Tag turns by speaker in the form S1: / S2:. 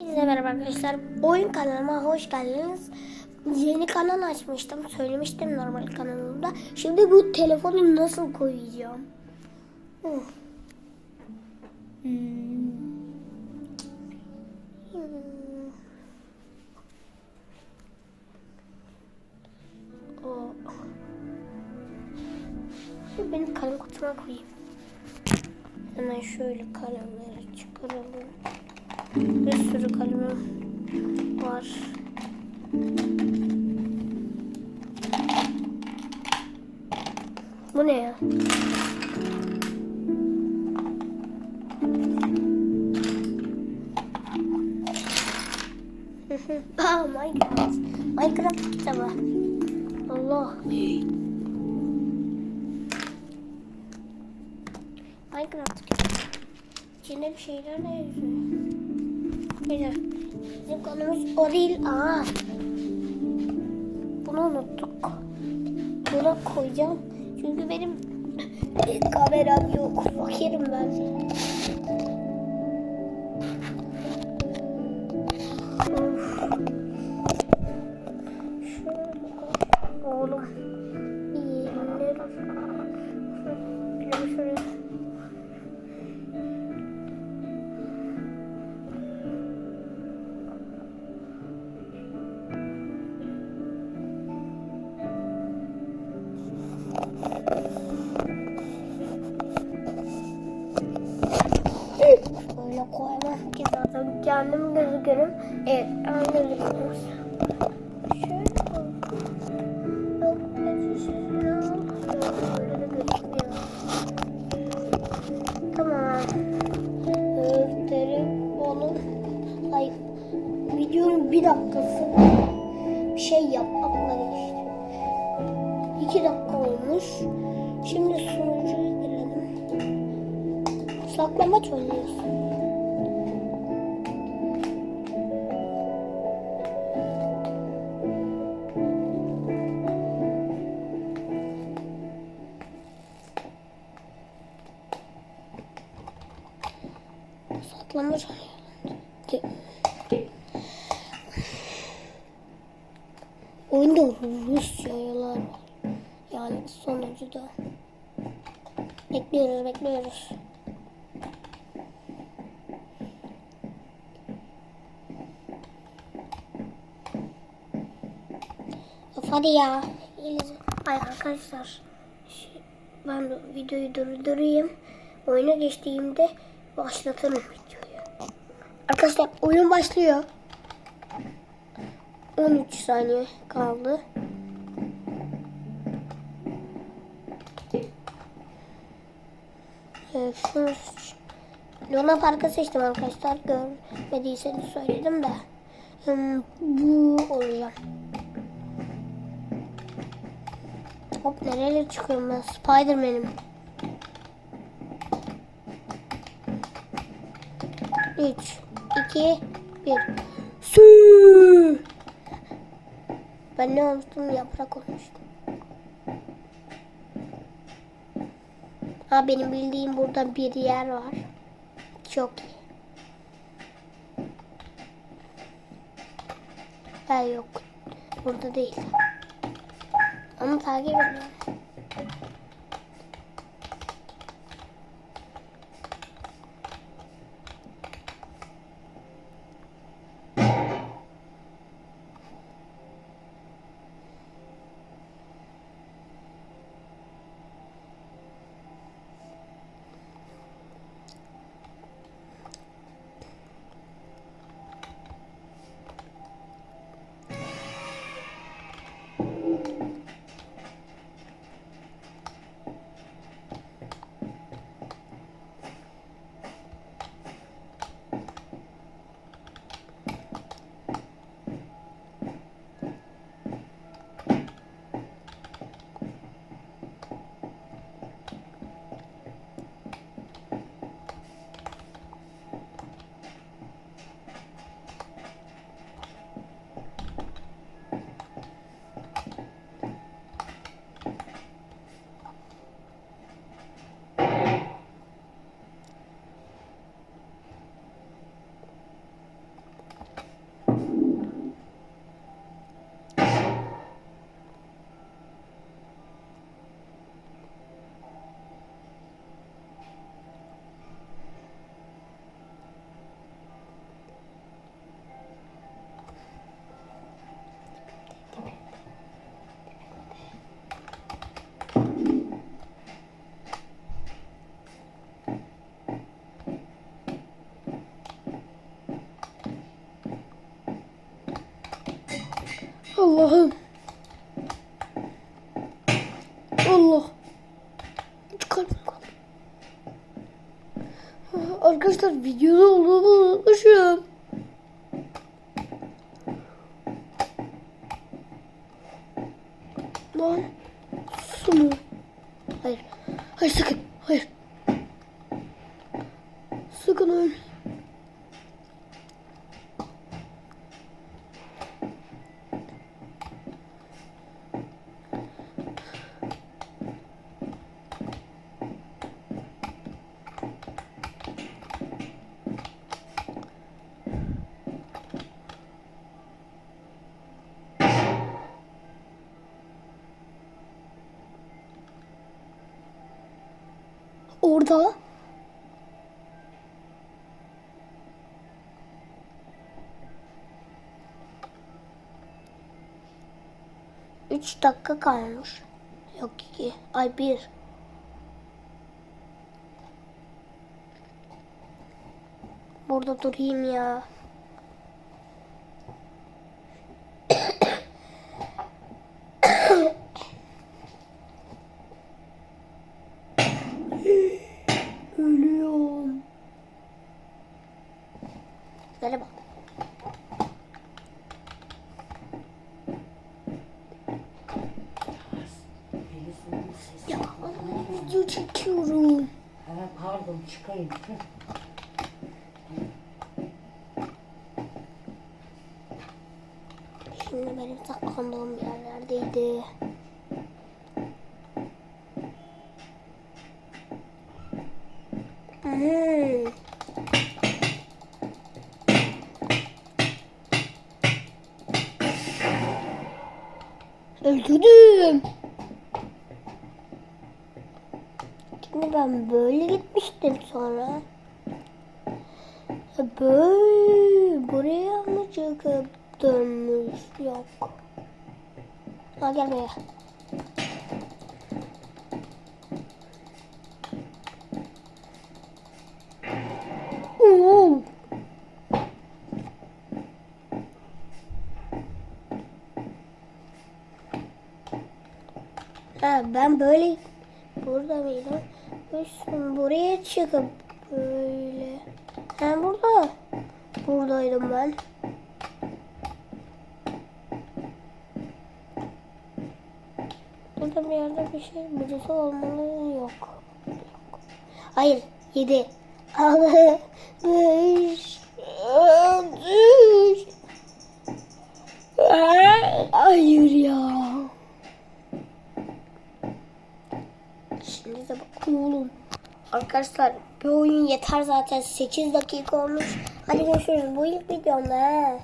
S1: Herkese merhaba arkadaşlar. Oyun kanalıma hoş geldiniz. Yeni kanal açmıştım. Söylemiştim normal kanalımda. Şimdi bu telefonu nasıl koyacağım? Hmm. O. Şimdi benim kalem kutuma koyayım. Hemen şöyle kalemleri çıkaralım. Bir sürü kalemim var. Bu ne ya? Aa Minecraft. Minecraft kitabı. Allah. Minecraft kitabı. İçinde bir şeyler ne yazıyor? Bizim konumuz o değil. Aa. Bunu unuttuk. Buna koyacağım. Çünkü benim kameram yok. Fakirim ben. Zaten kendim gözükürüm. Evet, ben gözükmüyor. Tamam. Göstereyim onu. Ay, videonun bir dakikası bir şey yapmak var işte. İki dakika olmuş. Şimdi sunucuya girelim. Saklamaç oynuyoruz. Oyunda Rusça yalar var. Yani sonucuda. Bekliyoruz, bekliyoruz. Of hadi ya. Ay arkadaşlar. Ben de videoyu durdurayım. Oyuna geçtiğimde başlatırım. Arkadaşlar oyun başlıyor. 13 saniye kaldı. Evet, Luna Park'ı seçtim arkadaşlar. Görmediyseniz söyledim de. Hmm, bu olacağım. Hop nereye çıkıyorum ben? Spiderman'im. Hiç. 2, 1. Su. Ben ne olmuştum? Yaprak olmuştum. Ha benim bildiğim burada bir yer var. Çok iyi. Ha yok. Burada değil. Ama takip ediyorum. Allah'ım. Allah. Üç kalbim kaldı. Arkadaşlar videoda olduğumu unutmuşum. Lan. Su mu? Hayır. Hayır sakın. Hayır. Sakın öyle. Orada. Üç dakika kalmış. Yok iki. Ay bir. Burada durayım ya.
S2: Pardon çıkayım.
S1: Şimdi benim saklandığım yerlerdeydi. Hmm. Öldürdüm. Ben böyle gitmiştim sonra. Böyle buraya mı çıkıp dönmüş? Yok. Ha gel buraya. Ha, ben böyle burada mıydım? Üstüm buraya çıkıp böyle. Ha burada. Buradaydım ben. Burada bir yerde bir şey birisi olmalı yok. yok. Hayır. Yedi. Altı. Beş. Altı. Hayır ya. Şimdi de bak oğlum. Arkadaşlar bir oyun yeter zaten 8 dakika olmuş. Hadi görüşürüz. Bu ilk videomda.